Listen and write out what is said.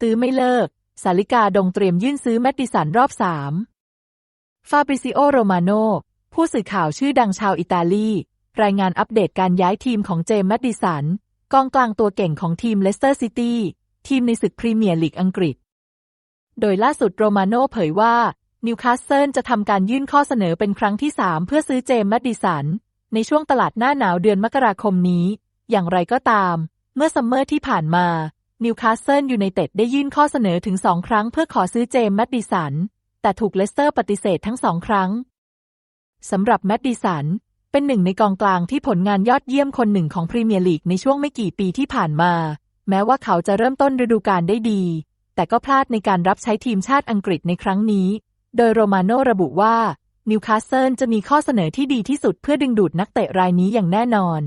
ตื้อไม่เลิก สาลิกาดงเตรียมยื่นซื้อแมดดิสันรอบสามฟาบริซิโอโรมาโนผู้สื่อข่าวชื่อดังชาวอิตาลี รายงานอัปเดตการย้ายทีมของเจมส์แมดดิสัน กองกลางตัวเก่งของทีมเลสเตอร์ซิตี้ทีมในศึกพรีเมียร์ลีกอังกฤษ โดยล่าสุดโรมาโนเผยว่านิวคาสเซิลจะทำการยื่นข้อเสนอเป็นครั้งที่3เพื่อซื้อเจมส์แมดดิสัน ในช่วงตลาดหน้าหนาวเดือนมกราคมนี้ อย่างไรก็ตาม เมื่อซัมเมอร์ที่ผ่านมา นิวคาสเซิลยูไนเต็ดได้ยื่นข้อเสนอถึงสองครั้งเพื่อขอซื้อเจมส์แมดดิสัน แต่ถูกเลสเตอร์ปฏิเสธทั้งสองครั้งสำหรับแมดดิสัน เป็นหนึ่งในกองกลางที่ผลงานยอดเยี่ยมคนหนึ่งของพรีเมียร์ลีกในช่วงไม่กี่ปีที่ผ่านมา แม้ว่าเขาจะเริ่มต้นฤดูกาลได้ดี แต่ก็พลาดในการรับใช้ทีมชาติอังกฤษในครั้งนี้ โดยโรมาโนระบุว่านิวคาสเซิลจะมีข้อเสนอที่ดีที่สุดเพื่อดึงดูดนักเตะรายนี้อย่างแน่นอน